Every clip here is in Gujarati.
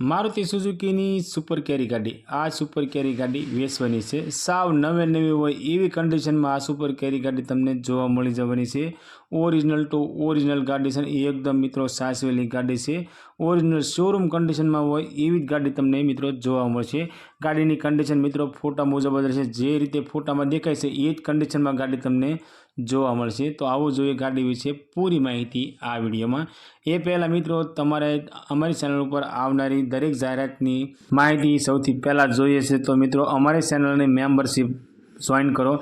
મારુતિ સુઝુકીની સુપર કેરી ગાડી. આ સુપર કેરી ગાડી વેચવાની છે. સાવ નવે નવી હોય એવી કન્ડિશનમાં આ સુપર કેરી ગાડી તમને જોવા મળી જવાની છે. ઓરિજિનલ ટુ ઓરિજિનલ ગાડી છે એ એકદમ મિત્રો સાચવેલી ગાડી છે. ઓરિજિનલ શોરૂમ કન્ડિશનમાં હોય એવી જ ગાડી તમને મિત્રો જોવા મળશે. ગાડીની કન્ડિશન મિત્રો ફોટા મુજબ જ રહેશે. જે રીતે ફોટામાં દેખાય છે એ જ કન્ડિશનમાં ગાડી તમને જોવા મળશે. તો આવો જોઈએ ગાડી વિશે પૂરી માહિતી આ વિડીયોમાં. એ પહેલાં મિત્રો તમારે અમારી ચેનલ ઉપર આવનારી દરેક જાહેરાતની માહિતી સૌથી પહેલાં જોઈએ છે તો મિત્રો અમારી ચેનલની મેમ્બરશિપ જોઈન કરો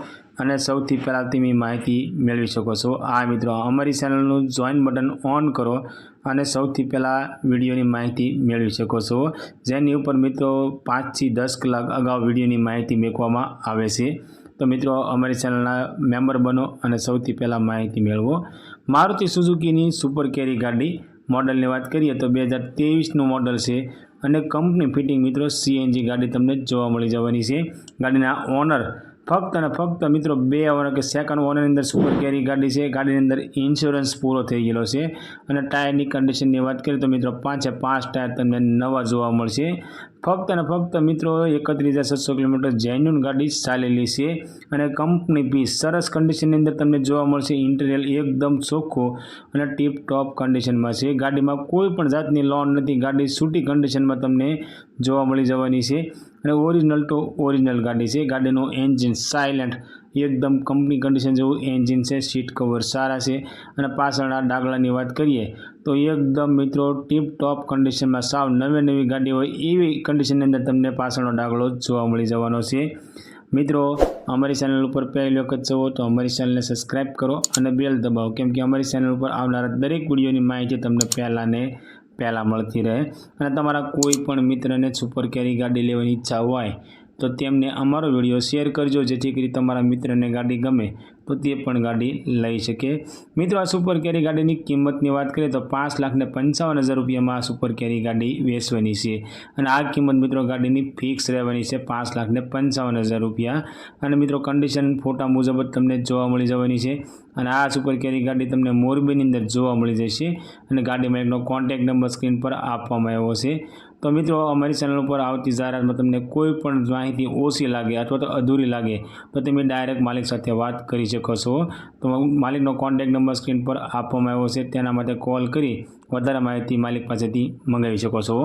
અને સૌથી પહેલાં તમે માહિતી મેળવી શકો છો. આ મિત્રો, અમારી ચેનલનું જોઈન બટન ઓન કરો અને સૌથી પહેલાં વિડીયોની માહિતી મેળવી શકો છો. જેની ઉપર મિત્રો પાંચથી દસ કલાક અગાઉ વિડીયોની માહિતી મેકવામાં આવે છે. તો મિત્રો, અમારી ચેનલના મેમ્બર બનો અને સૌથી પહેલાં માહિતી મેળવો. મારુતિ સુઝુકીની સુપર કેરી ગાડી મોડલની વાત કરીએ તો બે હજાર ત્રેવીસનું મોડલ છે અને કંપની ફિટિંગ મિત્રો, સીએનજી ગાડી તમને જોવા મળી જવાની છે. ગાડીના ઓનર ફક્ત અને ફક્ત મિત્રો બે ઓવર કે સેકન્ડ ઓનરની અંદર સુપર કેરી ગાડી છે. ગાડીની અંદર ઇન્સ્યોરન્સ પૂરો થઈ ગયેલો છે. અને ટાયરની કન્ડિશનની વાત કરીએ તો મિત્રો પાંચે પાંચ ટાયર તમને નવા જોવા મળશે. ફક્ત અને ફક્ત મિત્રો, એકત્રીસ હજાર સાતસો કિલોમીટર જેન્યુન ગાડી ચાલેલી છે અને કંપની પીસ સરસ કન્ડિશનની અંદર તમને જોવા મળશે ઇન્ટિરિયર એકદમ ચોખ્ખો અને ટીપ ટોપ કન્ડિશનમાં છે. ગાડીમાં કોઈ પણ જાતની લોન નથી, ગાડી સૂટી કન્ડિશનમાં તમને જોવા મળી જવાની છે અને ઓરિજિનલ ટુ ઓરિજિનલ ગાડી છે. ગાડીનું એન્જિન સાયલેન્ટ એકદમ કંપની કન્ડિશન જેવું એન્જિન છે સીટ કવર સારા છે અને પાછળના ડાગલાની વાત કરીએ તો એકદમ મિત્રો ટીપ ટોપ કન્ડિશનમાં સાવ નવી નવી ગાડી હોય એવી કન્ડિશનની અંદર તમને પાછળનો ડાગલો જોવા મળી જવાનો છે. મિત્રો, અમારી ચેનલ ઉપર પહેલી વખત જવો તો અમારી ચેનલને સબસ્ક્રાઈબ કરો અને બેલ દબાવો, કેમ કે અમારી ચેનલ ઉપર આવનારા દરેક વિડીયોની માહિતી તમને પહેલાં ને પહેલાં મળતી રહે. અને તમારા કોઈ પણ મિત્રને સુપર કેરી ગાડી લેવાની ઈચ્છા હોય તો તેમને અમારો વીડિયો શેર કરજો, જેથી કરી તમારા મિત્રને ગાડી ગમે તો તે પણ ગાડી લઈ શકે. મિત્રો, આ સુપર કેરી ગાડીની કિંમતની વાત કરીએ તો પાંચ લાખને પંચાવન હજાર રૂપિયામાં આ સુપર કેરી ગાડી વેચવાની છે. અને આ કિંમત મિત્રો ગાડીની ફિક્સ રહેવાની છે પાંચ લાખને પંચાવન હજાર રૂપિયા. અને મિત્રો કન્ડિશન ફોટા મુજબ જ તમને જોવા મળી જવાની છે. અને આ સુપર કેરી ગાડી તમને મોરબીની અંદર જોવા મળી જશે. અને ગાડીમાં એકનો કોન્ટેક્ટ નંબર સ્ક્રીન પર આપવામાં આવ્યો છે. તો મિત્રો, અમારી ચેનલ ઉપર આવતી જાહેરાતમાં તમને કોઈ પણ માહિતી ઓછી લાગે અથવા તો અધૂરી લાગે, તો તમે ડાયરેક્ટ માલિક સાથે વાત કરી શકો છો. તો માલિકનો કોન્ટેક્ટ નંબર સ્ક્રીન પર આપવામાં આવ્યો છે, તેના માટે કોલ કરી વધારે માહિતી માલિક પાસેથી મંગાવી શકો છો.